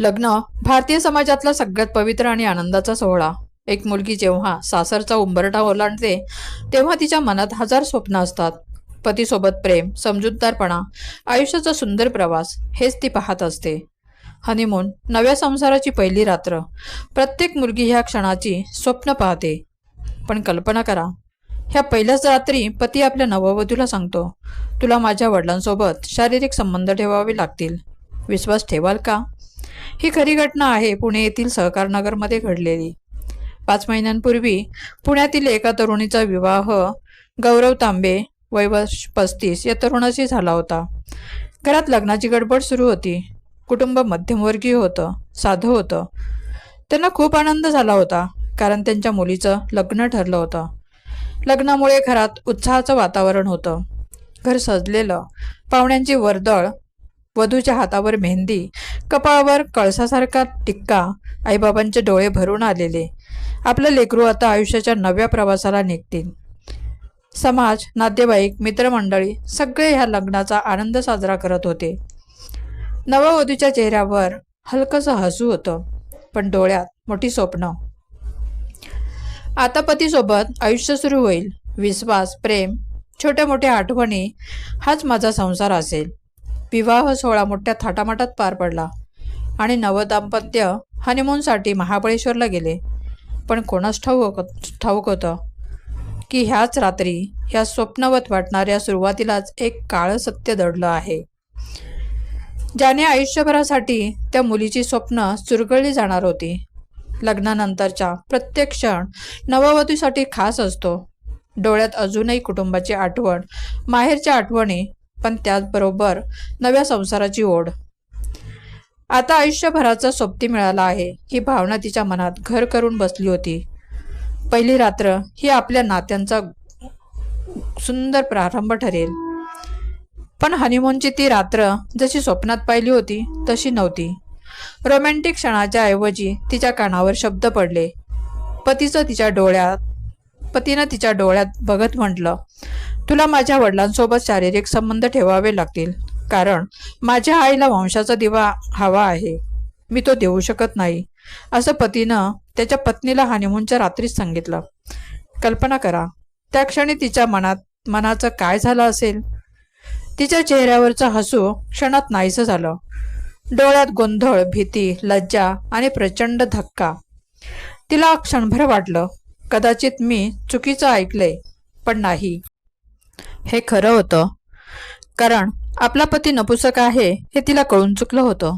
लग्न भारतीय समाजातला सगळ्यात पवित्र आणि आनंदाचा सोहळा. एक मुलगी जेव्हा सासरचा उंबरठा ओलांडते तेव्हा तिच्या मनात हजार स्वप्न असतात. पतीसोबत प्रेम समजूतदारपणा आयुष्याचा सुंदर प्रवास हेच ती पाहत असते. हनीमून नव्या संसाराची पहिली रात्र. प्रत्येक मुलगी ह्या क्षणाची स्वप्न पाहते. पण कल्पना करा ह्या पहिल्याच रात्री पती आपल्या नववधूला सांगतो तुला माझ्या वडिलांसोबत शारीरिक संबंध ठेवावे लागतील. विश्वास ठेवाल का? ही खरी घटना आहे पुणे येथील सहकारनगरमध्ये घडलेली. पाच महिन्यांपूर्वी पुण्यातील एका तरुणीचा विवाह गौरव तांबे वय वर्ष पस्तीस या तरुणाशी झाला होता. घरात लग्नाची गडबड सुरू होती. कुटुंब मध्यमवर्गीय होतं साधं होतं. त्यांना खूप आनंद झाला होता कारण त्यांच्या मुलीचं लग्न ठरलं होतं. लग्नामुळे घरात उत्साहाचं वातावरण होतं. घर सजलेलं पाहुण्यांची वर्दळ वधूच्या हातावर मेहंदी कपाळावर कळसासारखा टिक्का आईबाबांचे डोळे भरून आलेले. आपलं लेकरू आता आयुष्याच्या नव्या प्रवासाला निघतील. समाज नातेवाईक मित्रमंडळी सगळे ह्या लग्नाचा आनंद साजरा करत होते. नववधूच्या चेहऱ्यावर हलकंसं हसू होतं पण डोळ्यात मोठी स्वप्न. आता पतीसोबत आयुष्य सुरू होईल. विश्वास प्रेम छोट्या मोठ्या आठवणी हाच माझा संसार असेल. विवाह सोहळा मोठ्या थाटामाटात पार पडला आणि नवदाम्पत्य हनीमूनसाठी महाबळेश्वरला गेले. पण कोणास ठाऊक ठाऊक होतं की ह्याच रात्री ह्या स्वप्नवत वाटणाऱ्या सुरुवातीलाच एक काळं सत्य दडलं आहे. ज्याने आयुष्यभरासाठी त्या मुलीची स्वप्न चुरगळली जाणार होती. लग्नानंतरच्या प्रत्येक क्षण नववधूसाठी खास असतो. डोळ्यात अजूनही कुटुंबाची आठवण माहेरच्या आठवणी पण त्याचबरोबर नव्या संसाराची ओढ. आता आयुष्यभराचा सोबती मिळाला आहे ही भावना तिच्या मनात घर करून बसली होती. पहिली रात्र ही आपल्या नात्यांचा सुंदर प्रारंभ ठरेल. पण हनीमूनची ती रात्र जशी स्वप्नात पाहिली होती तशी नव्हती. रोमॅन्टिक क्षणाच्या ऐवजी तिच्या कानावर शब्द पडले. पतीचं तिच्या डोळ्यात पतीनं तिच्या डोळ्यात बघत म्हटलं तुला माझ्या वडिलांसोबत शारीरिक संबंध ठेवावे लागतील. कारण माझ्या आईला वंशाचा दिवा हवा आहे. मी तो देऊ शकत नाही. असं पतीनं त्याच्या पत्नीला हानिमूनच्या रात्रीच सांगितलं. कल्पना करा त्या क्षणी तिच्या मनात मनाचं काय झालं असेल? तिच्या चेहऱ्यावरचं हसू क्षणात नाहीसं झालं. डोळ्यात गोंधळ भीती लज्जा आणि प्रचंड धक्का. तिला क्षणभर वाटलं कदाचित मी चुकीचं ऐकलंय पण नाही. हे खरं होतं. कारण आपला पती नपुसक आहे हे तिला कळून चुकलं होतं.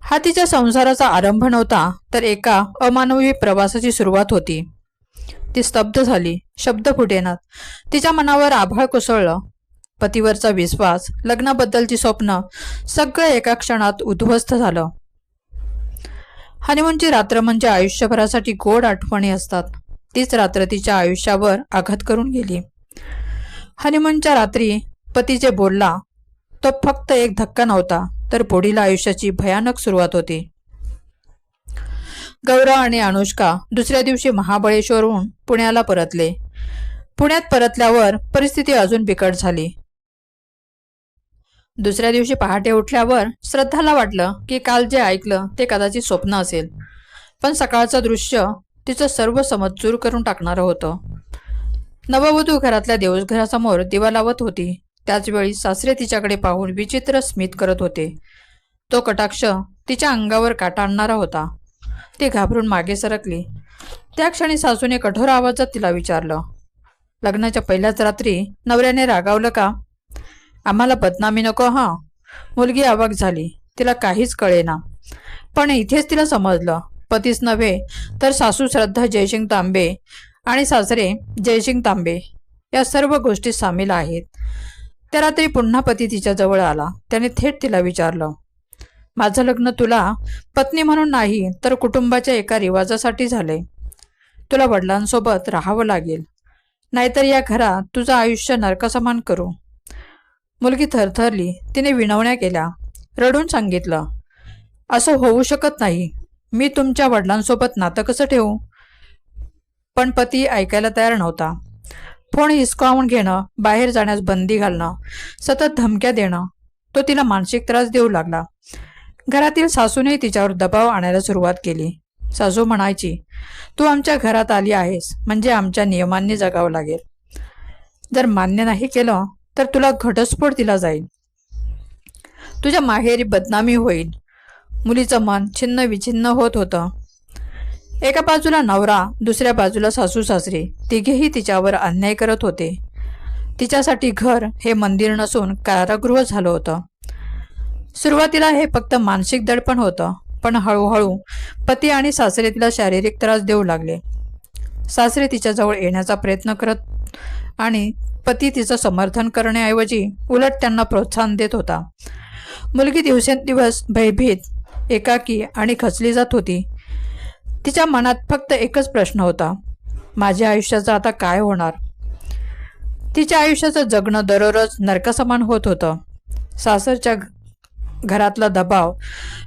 हा तिच्या संसाराचा आरंभ नव्हता तर एका अमानवी प्रवासाची सुरुवात होती. ती स्तब्ध झाली शब्द फुटेनात तिच्या मनावर आभाळ कोसळलं. पतीवरचा विश्वास लग्नाबद्दलची स्वप्न सगळं एका क्षणात उद्ध्वस्त झालं. हनीमूनची रात्र म्हणजे आयुष्यभरासाठी गोड आठवणी असतात. तीच रात्र तिच्या आयुष्यावर आघात करून गेली. हनीमूनच्या रात्री पती जे बोलला तो फक्त एक धक्का नव्हता तर पुढील आयुष्याची भयानक सुरुवात होती. गौरव आणि अनुष्का दुसऱ्या दिवशी महाबळेश्वरहून पुण्याला परतले. पुण्यात परतल्यावर परिस्थिती अजून बिकट झाली. दुसऱ्या दिवशी पहाटे उठल्यावर श्रद्धाला वाटलं की काल जे ऐकलं ते कदाचित स्वप्न असेल पण सकाळचं दृश्य तिचं सर्व समजूर करून टाकणारं होतं. नववधू घरातल्या देवघरासमोर दिवा लावत होती. त्याचवेळी सासरे तिच्याकडे पाहून विचित्र स्मित करत होते. तो कटाक्ष तिच्या अंगावर काटा आणणारा होता. ती घाबरून मागे सरकली. त्या क्षणी सासूने कठोर आवाजात तिला विचारलं लग्नाच्या पहिल्याच रात्री नवऱ्याने रागावलं का? आम्हाला बदनामी नको हा? मुलगी आवाक झाली तिला काहीच कळेना. पण इथेच तिला समजलं. पतीच नव्हे तर सासू श्रद्धा जयसिंग तांबे आणि सासरे जयसिंग तांबे या सर्व गोष्टी सामील आहेत. त्या रात्री पुन्हा पती तिच्या जवळ आला. त्याने थेट तिला विचारलं माझं लग्न तुला पत्नी म्हणून नाही तर कुटुंबाच्या एका रिवाजासाठी झाले तुला वडिलांसोबत राहावं लागेल. नाहीतर या घरात तुझं आयुष्य नरकासमान करू. मुलगी थरथरली तिने विनवण्या केल्या रडून सांगितलं असं होऊ शकत नाही. मी तुमच्या वडिलांसोबत नातं कसं ठेवू? पण पती ऐकायला तयार नव्हता. फोन हिसकावून घेणं बाहेर जाण्यास बंदी घालणं सतत धमक्या देणं तो तिला मानसिक त्रास देऊ लागला. घरातील सासूने तिच्यावर दबाव आणायला सुरुवात केली. सासू म्हणायची तू आमच्या घरात आली आहेस म्हणजे आमच्या नियमांनी जगावं लागेल. जर मान्य नाही केलं तर तुला घटस्फोट दिला जाईल. तुझ्या माहेरी बदनामी होईल. मुलीचं मन छिन्न विछिन्न होत होतं. एका बाजूला नवरा दुसऱ्या बाजूला सासू सासरे. तिघेही तिच्यावर अन्याय करत होते. तिच्यासाठी घर हे मंदिर नसून कारागृह झालं होतं. सुरुवातीला हे फक्त मानसिक दडपण होतं पण हळूहळू पती आणि सासरे तिला शारीरिक त्रास देऊ लागले. सासरे तिच्याजवळ येण्याचा प्रयत्न करत आणि पती तिचं समर्थन करण्याऐवजी उलट त्यांना प्रोत्साहन देत होता. मुलगी दिवसेंदिवस भयभीत एकाकी आणि खचली जात होती. तिच्या मनात फक्त एकच प्रश्न होता. माझ्या आयुष्याचं आता काय होणार? तिच्या आयुष्याचं जगणं दररोज नरकासमान होत होतं. सासरच्या घरातला दबाव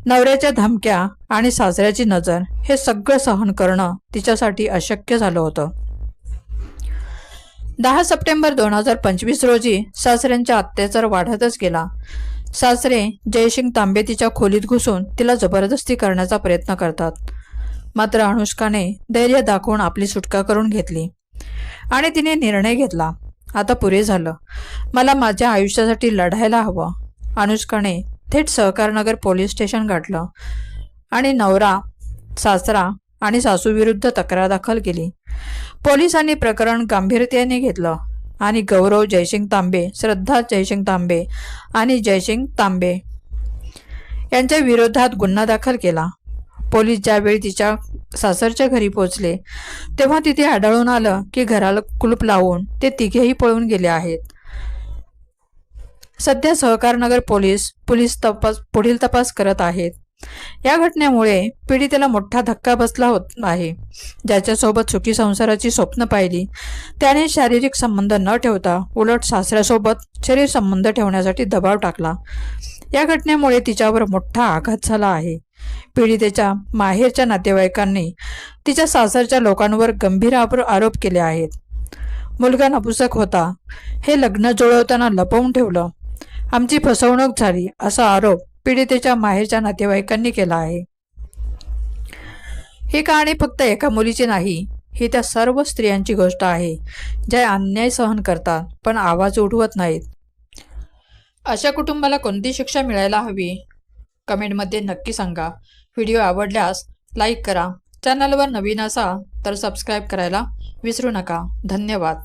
नवऱ्याच्या धमक्या आणि सासऱ्याची नजर हे सगळं सहन करणं तिच्यासाठी अशक्य झालं होतं. दहा सप्टेंबर दोन हजार पंचवीस रोजी सासऱ्यांचा अत्याचार वाढतच गेला. सासरे जयसिंग तांबे तिच्या खोलीत घुसून तिला जबरदस्ती करण्याचा प्रयत्न करतात. मात्र अनुष्काने धैर्य दाखवून आपली सुटका करून घेतली. आणि तिने निर्णय घेतला. आता पुरे झालं. मला माझ्या आयुष्यासाठी लढायला हवं. अनुष्काने थेट सहकारनगर पोलीस स्टेशन गाठलं. आणि नवरा सासरा आणि सासूविरुद्ध तक्रार दाखल केली. पोलिसांनी प्रकरण गांभीर्याने घेतलं. आणि गौरव जयसिंग तांबे श्रद्धा जयसिंग तांबे आणि जयसिंग तांबे यांच्या विरोधात गुन्हा दाखल केला. पोलीस ज्यावेळी तिच्या सासरच्या घरी पोहोचले तेव्हा तिथे आढळून आलं की घराला कुलूप लावून ते तिघेही पळून गेले आहेत. सध्या सहकारनगर पोलीस पोलीस तपास पुढील तपास करत आहेत. या घटनेमुळे पीडितेला मोठा धक्का बसला होत आहे. ज्याच्यासोबत सुखी संसाराची स्वप्न पाहिली त्याने शारीरिक संबंध न ठेवता उलट सासऱ्यासोबत शरीर संबंध ठेवण्यासाठी दबाव टाकला. या घटनेमुळे तिच्यावर मोठा आघात झाला आहे. पीडितेच्या माहेरच्या नातेवाईकांनी तिच्या सासरच्या लोकांवर गंभीर आरोप केले आहेत. मुलगा नपुसक होता. हे लग्न जुळवताना लपवून ठेवलं. आमची फसवणूक झाली असा आरोप पीडितेच्या माहेरच्या नातेवाईकांनी केला आहे. ही कहाणी फक्त एका मुलीची नाही ही त्या सर्व स्त्रियांची गोष्ट आहे ज्या अन्याय सहन करतात पण आवाज उठवत नाहीत. अशा कुटुंबाला कोणती शिक्षा मिळायला हवी? कमेंटमध्ये नक्की सांगा. व्हिडिओ आवडल्यास लाईक करा. चॅनलवर नवीन असा तर सबस्क्राईब करायला विसरू नका. धन्यवाद.